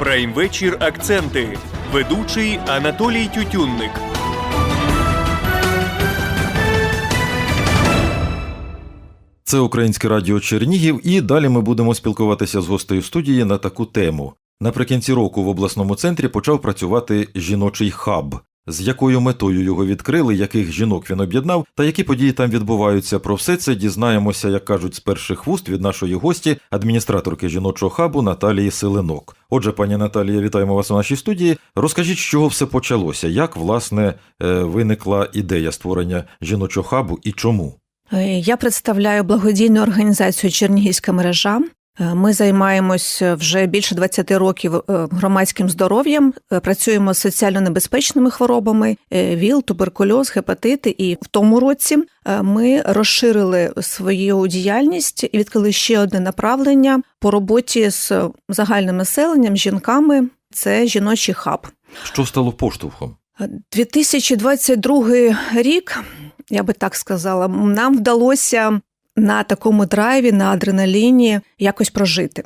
Прайм-вечір акценти. Ведучий Анатолій Тютюнник. Це Українське Радіо Чернігів, і далі ми будемо спілкуватися з гостею студії на таку тему. Наприкінці року в обласному центрі почав працювати жіночий хаб. З якою метою його відкрили, яких жінок він об'єднав, та які події там відбуваються. Про все це дізнаємося, як кажуть, з перших вуст від нашої гості, адміністраторки жіночого хабу Наталії Селенок. Отже, пані Наталія, вітаємо вас у нашій студії. Розкажіть, з чого все почалося, як власне е, виникла ідея створення жіночого хабу і чому? Е, Я представляю благодійну організацію Чернігівська мережа. Е, Ми займаємось вже більше 20 років е, громадським здоров'ям, е, працюємо з соціально небезпечними хворобами: е, ВІЛ, туберкульоз, гепатити. І в тому році е, ми розширили свою діяльність і відкрили ще одне направлення по роботі з загальним населенням, жінками. Це жіночий хаб. Що стало поштовхом? 2022 рік, я би так сказала, нам вдалося на такому драйві, на адреналіні якось прожити.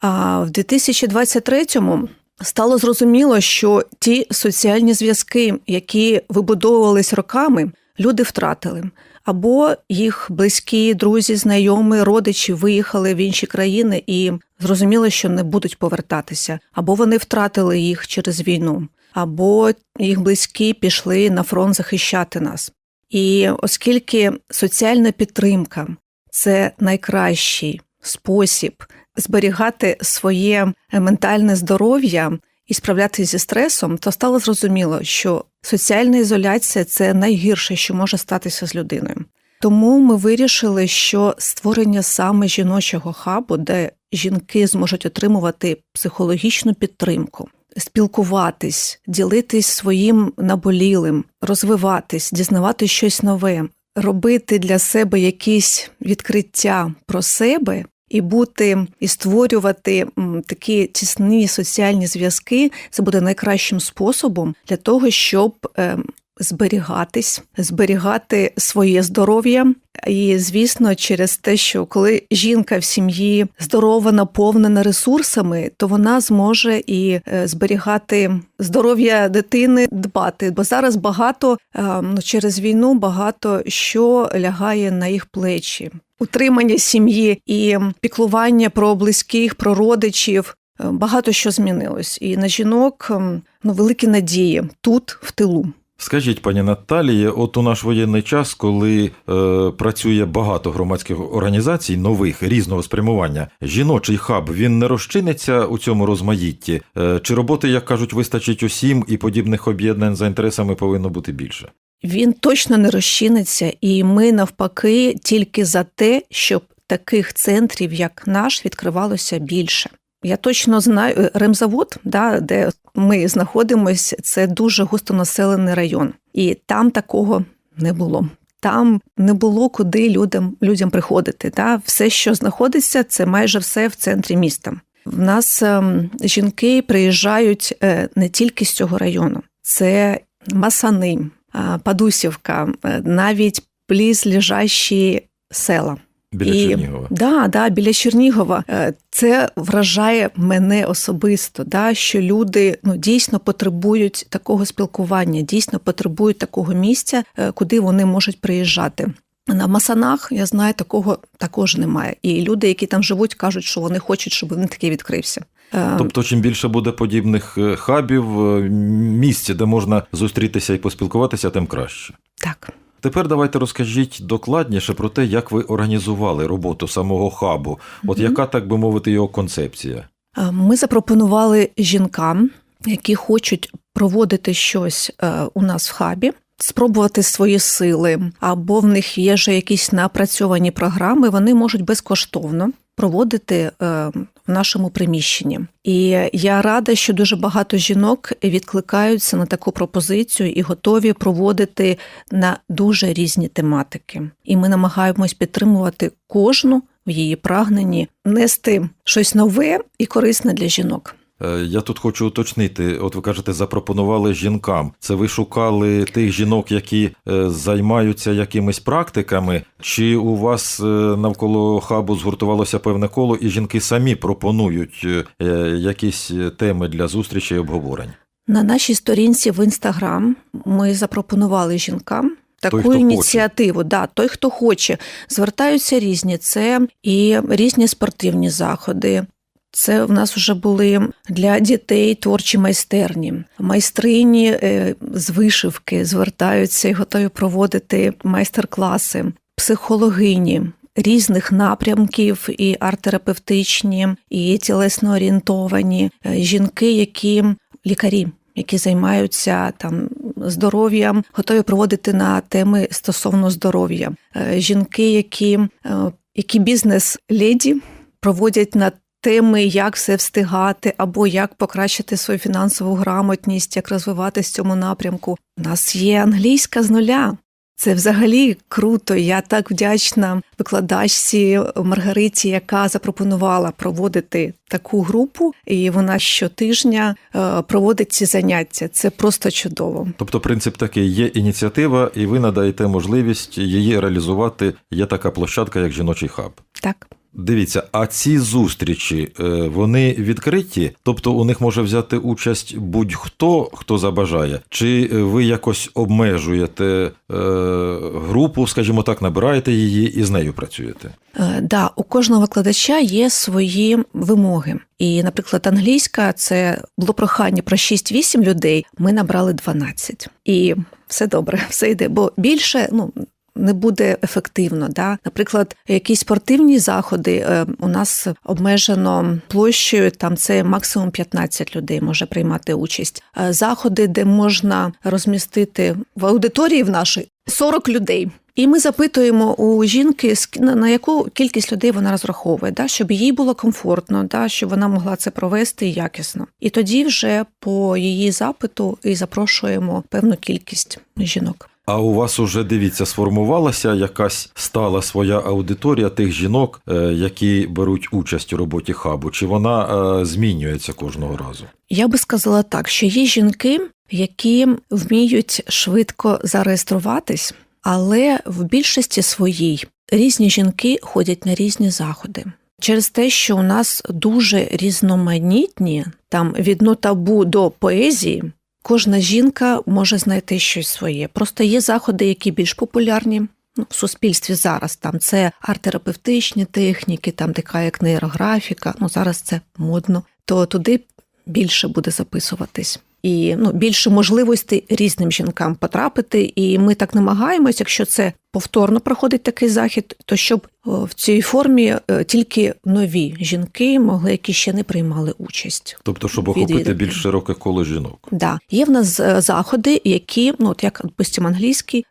А в 2023-му стало зрозуміло, що ті соціальні зв'язки, які вибудовувались роками, люди втратили. Або їх близькі, друзі, знайомі, родичі виїхали в інші країни і зрозуміло, що не будуть повертатися, або вони втратили їх через війну, або їх близькі пішли на фронт захищати нас. І оскільки соціальна підтримка це найкращий спосіб зберігати своє ментальне здоров'я і справлятися зі стресом, то стало зрозуміло, що соціальна ізоляція це найгірше, що може статися з людиною. Тому ми вирішили, що створення саме жіночого хабу, де жінки зможуть отримувати психологічну підтримку, спілкуватись, ділитись своїм наболілим, розвиватись, дізнавати щось нове, робити для себе якісь відкриття про себе і бути і створювати такі тісні соціальні зв'язки, це буде найкращим способом для того, щоб е, зберігатись, зберігати своє здоров'я. І, звісно, через те, що коли жінка в сім'ї здорова, наповнена ресурсами, то вона зможе і е, зберігати здоров'я дитини, дбати. Бо зараз багато е, ну, через війну багато що лягає на їх плечі. Утримання сім'ї і піклування про близьких, про родичів. е, Багато що змінилось, і на жінок ем, ну великі надії тут, в тилу. Скажіть, пані Наталіє, от у наш воєнний час, коли е, працює багато громадських організацій, нових різного спрямування, жіночий хаб він не розчиниться у цьому розмаїтті? Е, чи роботи, як кажуть, вистачить усім, і подібних об'єднань за інтересами повинно бути більше? Він точно не розчиниться, і ми навпаки тільки за те, щоб таких центрів, як наш, відкривалося більше. Я точно знаю е, ремзавод, да, де ми знаходимося, це дуже густонаселений район, і там такого не було. Там не було куди людям людям приходити. Да? Все, що знаходиться, це майже все в центрі міста. В нас ем, жінки приїжджають е, не тільки з цього району, це Масани, а, Падусівка, е, навіть близь лежащі села. Біля І- Чернігова. Да, да, біля Чернігова. Е, Це вражає мене особисто, да, що люди ну, дійсно потребують такого спілкування, дійсно потребують такого місця, е, куди вони можуть приїжджати. На Масанах я знаю, такого також немає. І люди, які там живуть, кажуть, що вони хочуть, щоб він такий відкрився. Е, Тобто, чим більше буде подібних хабів, місць, де можна зустрітися і поспілкуватися, тим краще. Так. Тепер давайте розкажіть докладніше про те, як ви організували роботу самого хабу. От яка, так би мовити, його концепція? Ми запропонували жінкам, які хочуть проводити щось е, у нас в хабі, спробувати свої сили, або в них є вже якісь напрацьовані програми, вони можуть безкоштовно проводити е, в нашому приміщенні. І я рада, що дуже багато жінок відкликаються на таку пропозицію і готові проводити на дуже різні тематики. І ми намагаємось підтримувати кожну в її прагненні нести щось нове і корисне для жінок. Е, Я тут хочу уточнити: от ви кажете, запропонували жінкам. Це ви шукали тих жінок, які е, займаються якимись практиками, чи у вас е, навколо хабу згуртувалося певне коло, і жінки самі пропонують якісь теми для зустрічі і обговорень? На нашій сторінці в інстаграм ми запропонували жінкам. Таку хоче. ініціативу, да, той, хто хоче, звертаються різні. Це і різні спортивні заходи. Це в нас вже були для дітей творчі майстерні. Майстрині е, з вишивки звертаються і готові проводити майстер-класи, психологині різних напрямків, і арт-терапевтичні, і тілесно орієнтовані, е, жінки, які лікарі. Які займаються там здоров'ям, готові проводити на теми стосовно здоров'я. Е, Жінки, які, які бізнес-леді проводять на теми, як все встигати, або як покращити свою фінансову грамотність, як розвиватися в цьому напрямку. У нас є англійська з нуля. Це взагалі круто. Я так вдячна викладачці Маргариті, яка запропонувала проводити таку групу, і вона щотижня е, проводить ці заняття. Це просто чудово. Тобто, принцип такий: є ініціатива, і ви надаєте можливість її реалізувати. Є така площадка, як жіночий хаб. Так. Дивіться, а ці зустрічі е, вони відкриті? Тобто у них може взяти участь будь-хто, хто забажає, чи е, ви якось обмежуєте е, групу, скажімо так, набираєте її і з нею працюєте? Да, у кожного викладача є свої вимоги. І, наприклад, англійська це було прохання про 6-8 людей. Ми набрали 12. І все добре, все йде. Бо більше ну. Не буде ефективно, да. Наприклад, якісь спортивні заходи е, у нас обмежено площею. Там це максимум 15 людей може приймати участь. Е, Заходи, де можна розмістити в аудиторії в нашій 40 людей. І ми запитуємо у жінки, на яку кількість людей вона розраховує, да, щоб їй було комфортно, да, щоб вона могла це провести якісно. І тоді вже по її запиту і запрошуємо певну кількість жінок. А у вас уже дивіться, сформувалася якась стала своя аудиторія тих жінок, е, які беруть участь у роботі хабу, чи вона е, змінюється кожного разу? Я би сказала так, що є жінки, які вміють швидко зареєструватись, але в більшості своїй різні жінки ходять на різні заходи. Через те, що у нас дуже різноманітні, там від нотабу до поезії, кожна жінка може знайти щось своє. Просто є заходи, які більш популярні. Ну, в суспільстві зараз там це арт-терапевтичні техніки, там така як нейрографіка. Ну зараз це модно. То туди більше буде записуватись. І ну, більше можливостей різним жінкам потрапити. І ми так намагаємось, якщо це повторно проходить такий захід, то щоб в цій формі е, тільки нові жінки могли, які ще не приймали участь. Тобто, щоб охопити Відвідати. більш широке коло жінок. Да, є в нас е, заходи, які, ну от як допустим, англійський,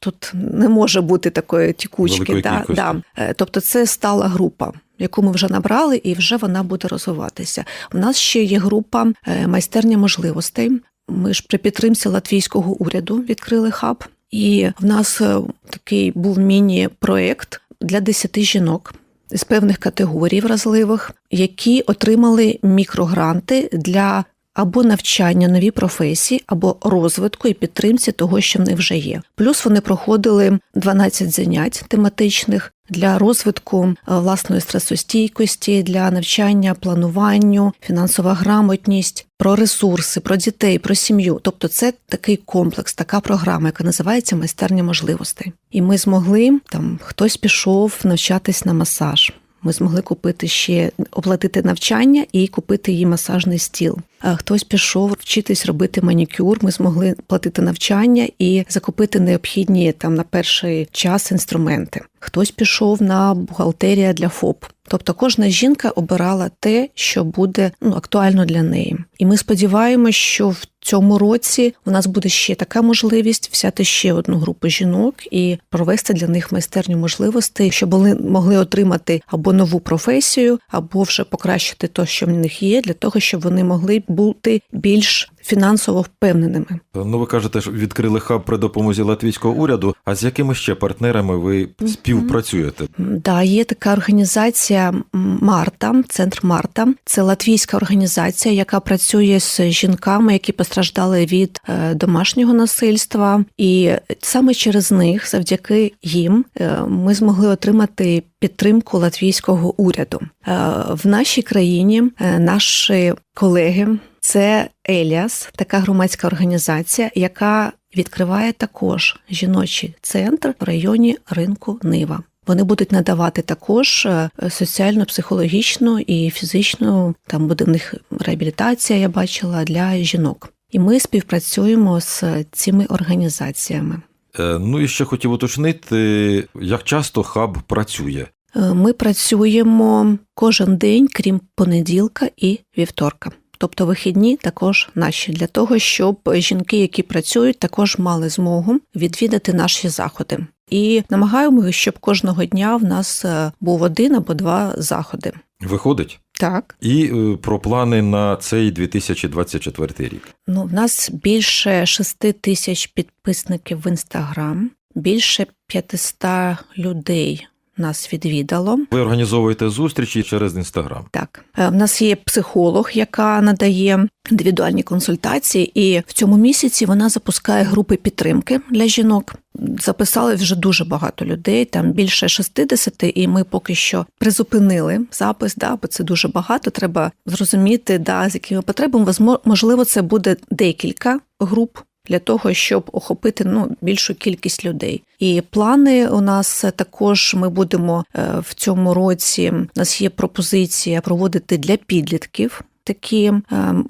тут не може бути такої тікучки. Да, да. Е, Тобто, це стала група. Яку ми вже набрали, і вже вона буде розвиватися. У нас ще є група е, майстерня можливостей. Ми ж при підтримці латвійського уряду відкрили хаб, і в нас е, такий був міні-проект для 10 жінок з певних категорій вразливих, які отримали мікрогранти для або навчання нові професії, або розвитку і підтримці того, що в них вже є. Плюс вони проходили 12 занять тематичних для розвитку е, власної стресостійкості, для навчання плануванню, фінансова грамотність, про ресурси, про дітей, про сім'ю. Тобто, це такий комплекс, така програма, яка називається майстерня можливостей. І ми змогли там хтось пішов навчатись на масаж. Ми змогли купити ще оплатити навчання і купити їй масажний стіл. Хтось пішов вчитись робити манікюр. Ми змогли платити навчання і закупити необхідні там на перший час інструменти. Хтось пішов на бухгалтерія для ФОП. Тобто кожна жінка обирала те, що буде ну, актуально для неї. І ми сподіваємося, що в цьому році у нас буде ще така можливість взяти ще одну групу жінок і провести для них майстерню можливостей, щоб вони могли отримати або нову професію, або вже покращити те, що в них є, для того, щоб вони могли бути більш фінансово впевненими. Ну, ви кажете, що відкрили хаб при допомозі латвійського уряду. А з якими ще партнерами ви співпрацюєте? Да, є така організація Марта, центр Марта. Це латвійська організація, яка працює з жінками, які постраждали від е, домашнього насильства. І саме через них, завдяки їм, е, ми змогли отримати підтримку латвійського уряду. Е, В нашій країні наші колеги це Еліас, така громадська організація, яка відкриває також жіночий центр в районі ринку Нива. Вони будуть надавати також е, соціально, психологічну і фізичну. Там буде в них реабілітація, я бачила для жінок. І ми співпрацюємо з цими організаціями. Е, Ну і ще хотів уточнити, як часто хаб працює. Е, Ми працюємо кожен день, крім понеділка і вівторка. Тобто вихідні також наші для того, щоб жінки, які працюють, також мали змогу відвідати наші заходи. І намагаємося, щоб кожного дня в нас е, був один або два заходи. Виходить? Так, І е, про плани на цей 2024 рік. ну в нас більше 6 тисяч підписників в інстаграм, більше 500 людей нас відвідало. Ви організовуєте зустрічі через інстаграм. Так, Е, в нас є психолог, яка надає індивідуальні консультації, і в цьому місяці вона запускає групи підтримки для жінок. Записали вже дуже багато людей, там більше 60, і ми поки що призупинили запис. Да, бо це дуже багато. Треба зрозуміти, да, з якими потребами. Можливо, це буде декілька груп. Для того щоб охопити ну більшу кількість людей, і плани у нас також ми будемо е, в цьому році. У нас є пропозиція проводити для підлітків такі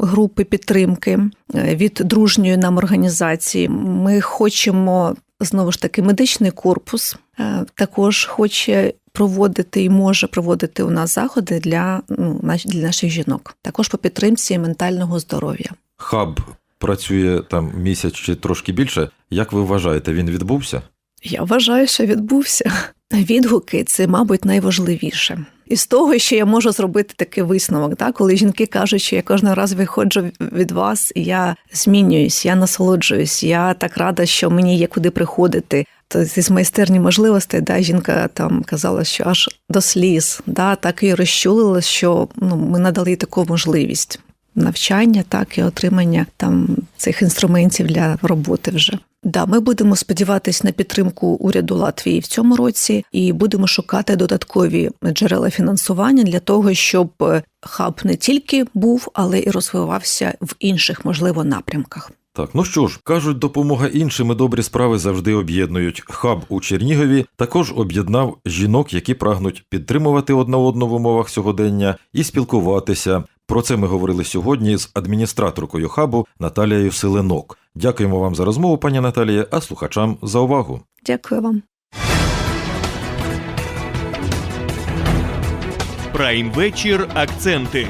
групи підтримки е, від дружньої нам організації. Ми хочемо знову ж таки медичний корпус е, також хоче проводити і може проводити у нас заходи для ну для наших жінок, також по підтримці ментального здоров'я. Хаб працює там місяць чи трошки більше. Як ви вважаєте, він відбувся? Я вважаю, що відбувся. Відгуки це, мабуть, найважливіше. І з того, що я можу зробити такий висновок, так? коли жінки кажуть, що я кожного раз виходжу від вас, я змінююсь, я насолоджуюсь, я так рада, що мені є куди приходити. То з майстерні можливостей, да, жінка там казала, що аж до сліз, да, так і розчулила, що ну, ми надали таку можливість навчання, так і отримання там цих інструментів для роботи вже. Да, ми будемо сподіватись на підтримку уряду Латвії в цьому році і будемо шукати додаткові джерела фінансування для того, щоб е, хаб не тільки був, але і розвивався в інших, можливо, напрямках. Так, ну що ж, кажуть, допомога іншим і добрі справи завжди об'єднують. Хаб у Чернігові також об'єднав жінок, які прагнуть підтримувати одна одну в умовах сьогодення і спілкуватися. Про це ми говорили сьогодні з адміністраторкою хабу Наталією Селенок. Дякуємо вам за розмову, пані Наталія, а слухачам за увагу. Дякую вам. Прайм вечір. Акценти.